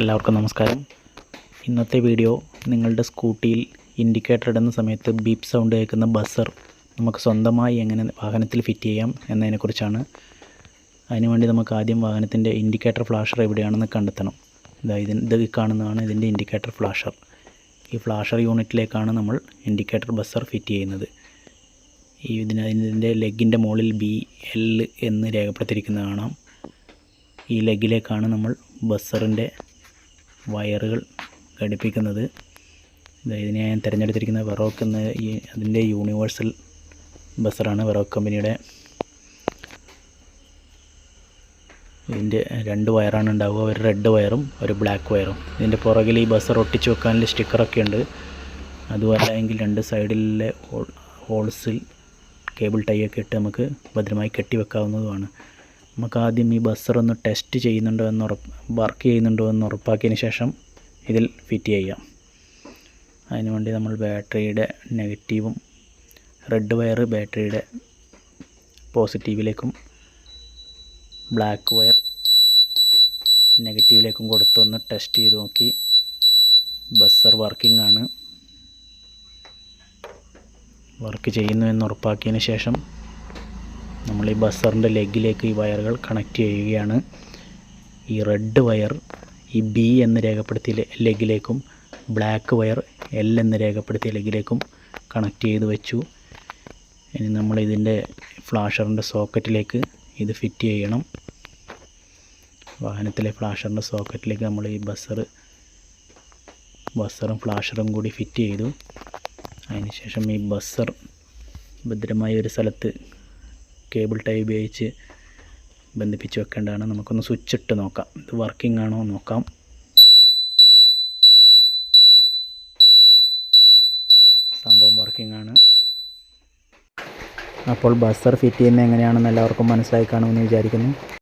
എല്ലാവർക്കും നമസ്കാരം. ഇന്നത്തെ വീഡിയോ നിങ്ങളുടെ സ്കൂട്ടിയിൽ ഇൻഡിക്കേറ്റർ ഇടുന്ന സമയത്ത് ബീപ്പ് സൗണ്ട് കേൾക്കുന്ന ബസർ നമുക്ക് സ്വന്തമായി എങ്ങനെ വാഹനത്തിൽ ഫിറ്റ് ചെയ്യാം എന്നതിനെക്കുറിച്ചാണ്. അതിനുവേണ്ടി നമുക്ക് ആദ്യം വാഹനത്തിന്റെ ഇൻഡിക്കേറ്റർ ഫ്ലാഷർ എവിടെയാണെന്ന് കണ്ടെത്തണം. ഇതാ ഇതിന് ഇത് കാണുന്നതാണ് ഇതിന്റെ ഇൻഡിക്കേറ്റർ ഫ്ലാഷർ. ഈ ഫ്ലാഷർ യൂണിറ്റിലേക്കാണ് നമ്മൾ ഇൻഡിക്കേറ്റർ ബസർ ഫിറ്റ് ചെയ്യുന്നത്. ഈ ഇതിന് ഇതിന്റെ ലെഗിന്റെ മുകളിൽ ബി എൽ എന്ന് രേഖപ്പെടുത്തിയിരിക്കുന്നത് കാണാം. ഈ ലെഗിലേക്കാണ് നമ്മൾ ബസറിന്റെ വയറുകൾ ഘടിപ്പിക്കുന്നത്. ഇതാ ഇതിനെ ഞാൻ തിരഞ്ഞെടുത്തിരിക്കുന്ന വെറോക്ക് എന്ന ഈ അതിന്റെ യൂണിവേഴ്സൽ ബസറാണ് വെറോക്ക് കമ്പനിയുടെ ഇതിന്റെ രണ്ട് വയറാണ് ഉണ്ടാവുക. ഒരു റെഡ് വയറും ഒരു ബ്ലാക്ക് വയറും. ഇതിന്റെ പുറകിൽ ഈ ബസർ ഒട്ടിച്ച് വെക്കാനുള്ള സ്റ്റിക്കറൊക്കെ ഉണ്ട്. അതുമല്ല എങ്കിൽ രണ്ട് സൈഡിലെ ഹോൾ ഹോൾസിൽ കേബിൾ ടൈ ഒക്കെ ഇട്ട് നമുക്ക് ഭദ്രമായി കെട്ടി വെക്കാവുന്നതുമാണ് നമുക്ക് ആദ്യം ഈ ബസ്സർ ഒന്ന് ടെസ്റ്റ് ചെയ്യുന്നുണ്ടോ എന്ന് ഉറപ്പ് വർക്ക് ചെയ്യുന്നുണ്ടോ എന്ന് ഉറപ്പാക്കിയതിന് ശേഷം ഇതിൽ ഫിറ്റ് ചെയ്യാം. അതിനുവേണ്ടി നമ്മൾ ബാറ്ററിയുടെ നെഗറ്റീവും റെഡ് വയർ ബാറ്ററിയുടെ പോസിറ്റീവിലേക്കും ബ്ലാക്ക് വയർ നെഗറ്റീവിലേക്കും കൊടുത്തൊന്ന് ടെസ്റ്റ് ചെയ്ത് നോക്കി. ബസ്സർ വർക്കിംഗ് ആണ്. വർക്ക് ചെയ്യുന്നു എന്ന് ഉറപ്പാക്കിയതിന് ശേഷം നമ്മൾ ഈ ബസറിന്റെ ലെഗിലേക്ക് ഈ വയറുകൾ കണക്ട് ചെയ്യുകയാണ്. ഈ റെഡ് വയർ ഈ ബി എന്ന് രേഖപ്പെടുത്തിയ ലെഗിലേക്കും ബ്ലാക്ക് വയർ എൽ എന്ന് രേഖപ്പെടുത്തിയ ലെഗിലേക്കും കണക്ട് ചെയ്ത് വെച്ചു. ഇനി നമ്മൾ ഇതിന്റെ ഫ്ലാഷറിന്റെ സോക്കറ്റിലേക്ക് ഇത് ഫിറ്റ് ചെയ്യണം. വാഹനത്തിലെ ഫ്ലാഷറിന്റെ സോക്കറ്റിലേക്ക് നമ്മൾ ഈ ബസർ ബസ്സറും ഫ്ലാഷറും കൂടി ഫിറ്റ് ചെയ്തു. അതിനുശേഷം ഈ ബസ്സർ ഭദ്രമായ ഒരു സ്ഥലത്ത് കേബിൾ ടൈ ഉപയോഗിച്ച് ബന്ധിപ്പിച്ച് വെക്കേണ്ടതാണ്. നമുക്കൊന്ന് സ്വിച്ച് ഇട്ട് നോക്കാം. ഇത് വർക്കിംഗ് ആണോ നോക്കാം. സംഭവം വർക്കിംഗ് ആണ്. അപ്പോൾ ബസർ ഫിറ്റ് ചെയ്യുന്നത് എങ്ങനെയാണെന്ന് എല്ലാവർക്കും മനസ്സിലായി കാണുമെന്ന് വിചാരിക്കുന്നു.